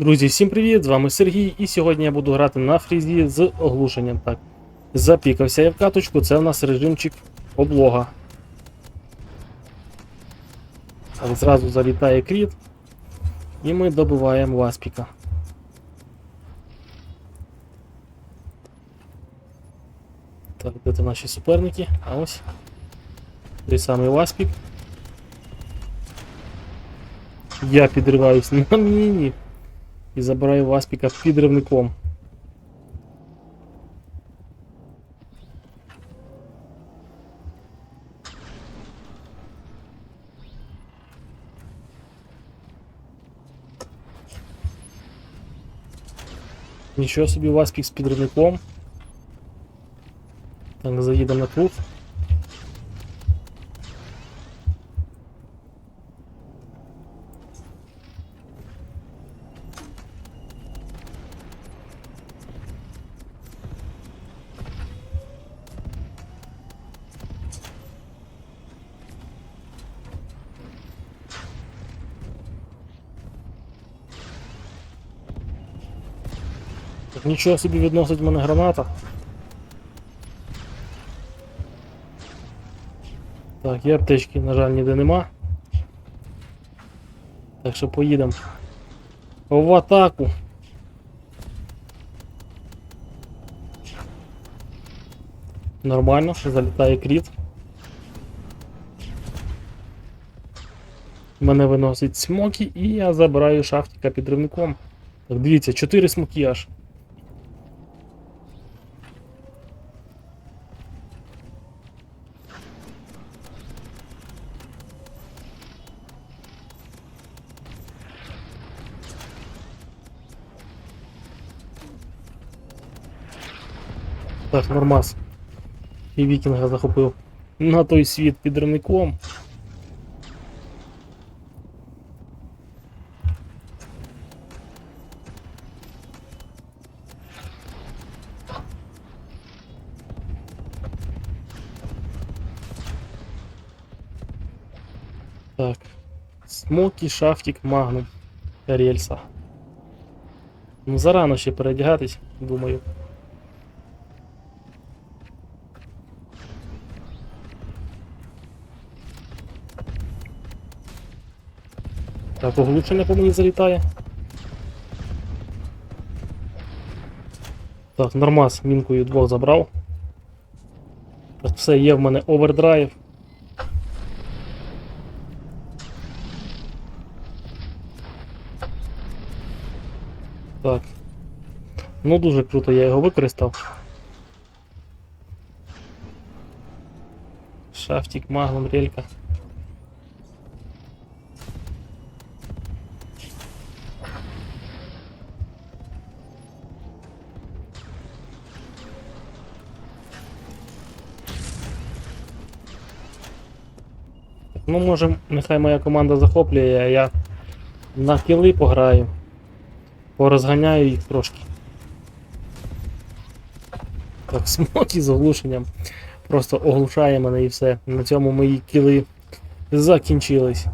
Друзі, всім привіт! З вами Сергій, і сьогодні я буду грати на фрізі з оглушенням. Так, запікався я в каточку, це у нас режимчик облога. Так, зразу залітає кріт. І ми добиваємо васпіка. Так, де це наші суперники? А ось. Той самий васпік. Я підриваюсь на міні і забираю Васпіка підривником. Нічого собі Васпік з підривником. Так, заїдемо на труп. Так нічого собі відносить в мене граната. Так, і аптечки, на жаль, ніде нема. Так що поїдемо в атаку. Нормально, залітає кріт. Мене виносить смокі і я забираю шафтика підривником. Так, дивіться, 4 смоки аж. Так, нормас. І вікінга захопив на той світ підривником. Так. Смокі, шафтик, магнум. Рельса. Ну, зарано ще передягатись, думаю. Так, оглушення по мені залітає. Так, нормас, мінкою двох забрав. Так, все, є в мене овердрайв. Так. Ну дуже круто, я його використав. Шафтик, маглом, релька. Ну, може, нехай моя команда захоплює, а я на кіли пограю. Порозганяю їх трошки. Так, смокі з оглушенням. Просто оглушає мене і все. На цьому мої кіли закінчились.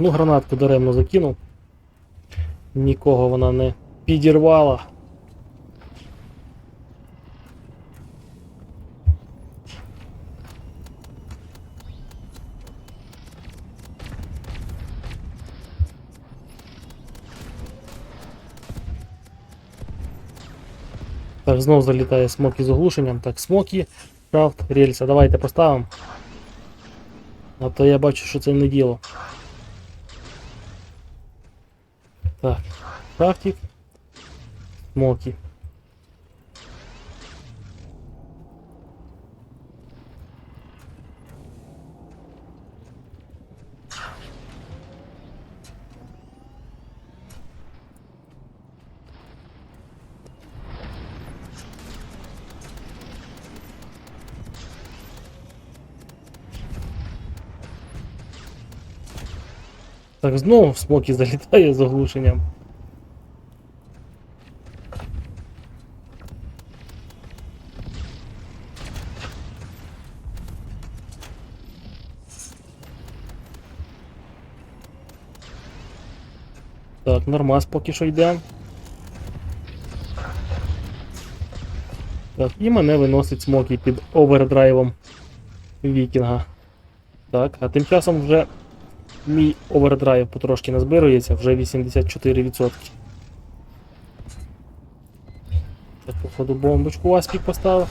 Ну гранатку даремно закинув. Нікого вона не підірвала. Так, знов залітає смокі з оглушенням. Так, смокі, крафт, рельса. Давайте поставимо. А то я бачу, що це не діло. Так, крафтик, смоки. Так, знову в смокі залітає з оглушенням. Так, нормас поки що йде. Так, і мене виносить смокі під овердрайвом вікінга. Так, а тим часом вже мій овердрайв потрошки назбирується, вже 84%. Так, походу бомбочку Аспік поставив.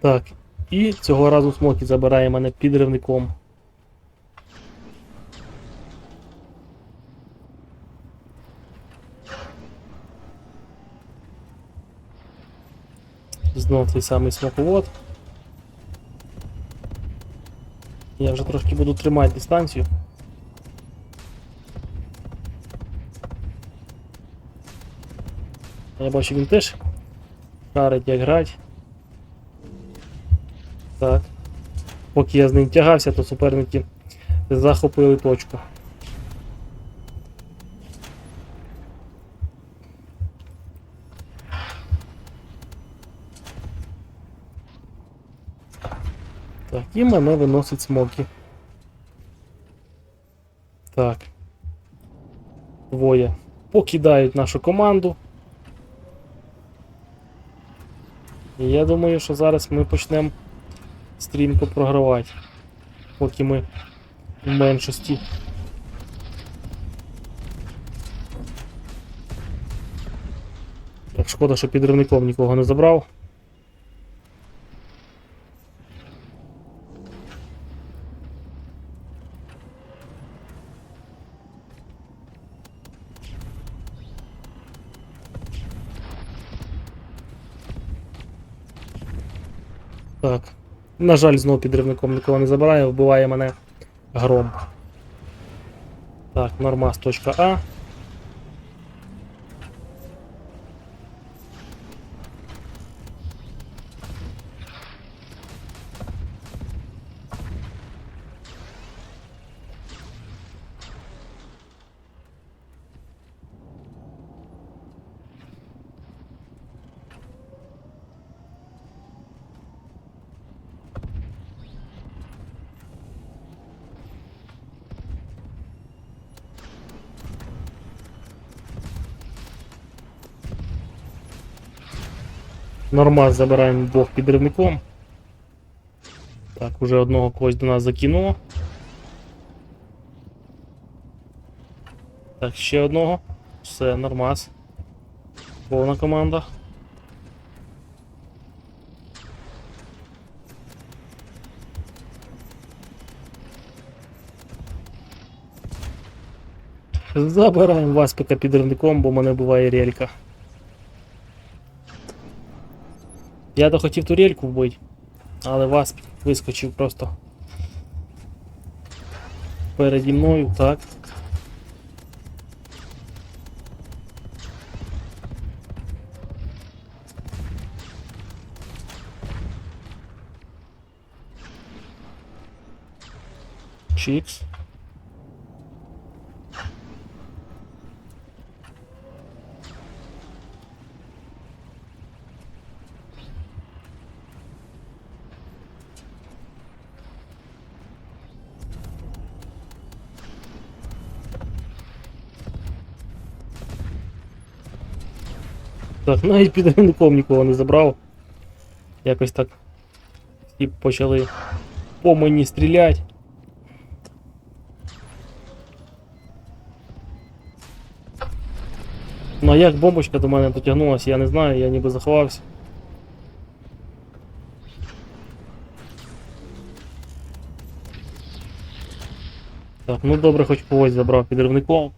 Так, і цього разу Смокі забирає мене підривником. Знов цей самий смоковод. Я вже трошки буду тримати дистанцію. Я бачу, він теж шарить як грати. Так. Поки я з ним тягався, то суперники захопили точку. Так, і мене виносить смоки. Так. Двоє покидають нашу команду. І я думаю, що зараз ми почнемо стрімко програвати. Поки ми в меншості. Так, шкода, що підривником нікого не забрав. Так. На жаль, знову підривником нікого не забирає, вбиває мене гром. Так, нормас Нормас забираємо двох підривником. Так, уже одного когось до нас закинуло. Так, ще одного. Все, нормас. Повна команда. Забираємо Васпика підривником, бо мене буває релька. Я то хотів турельку вбити, але Васп вискочив просто переді мною, так. Чікс. Так, навіть підривником нікого не забрав. Якось так всі почали по мені стріляти. Ну а як бомбочка до мене дотягнулася, я не знаю, я ніби заховався. Так, ну добре, хоч когось забрав підривником.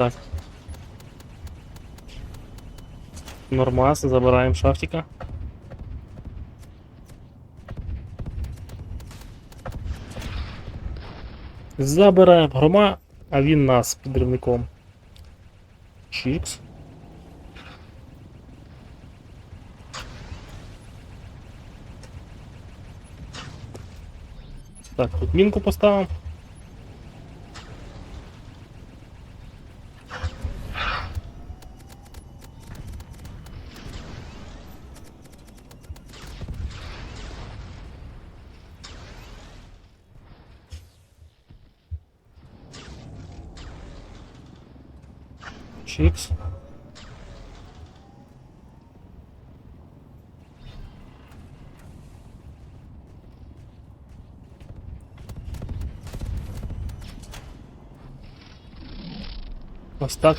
Так. Нормас, забираємо шафтика. Забираємо грома, а він нас підривником. Чікс. Так, тут мінку поставимо. Чикс. Ось так.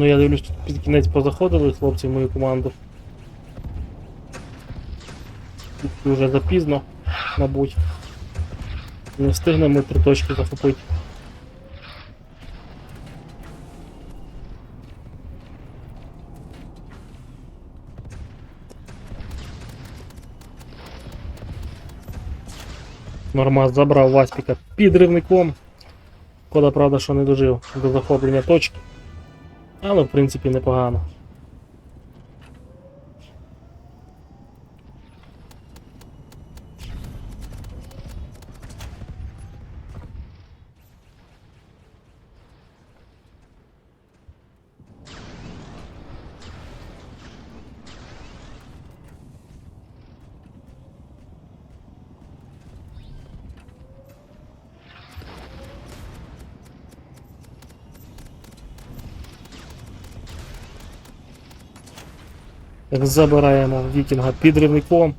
Ну я дивлюсь, тут під кінець позаходили хлопці в мою команду. Тут Вже запізно, мабуть. Не встигнемо три точки захопити. Нормас забрав Васпіка підривником. Кода, правда, що не дожив до захоплення точки. Але в принципі непогано. Забираємо вікінга підривником.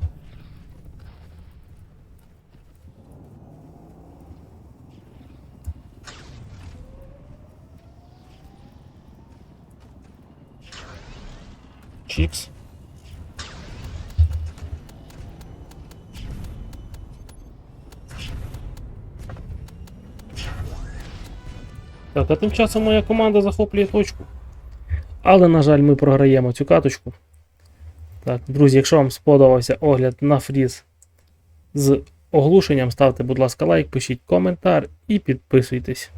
Чікс. Так, а тим часом моя команда захоплює точку. Але, на жаль, ми програємо цю каточку. Так, друзі, якщо вам сподобався огляд на фріз з оглушенням, ставте, будь ласка, лайк, пишіть коментар і підписуйтесь.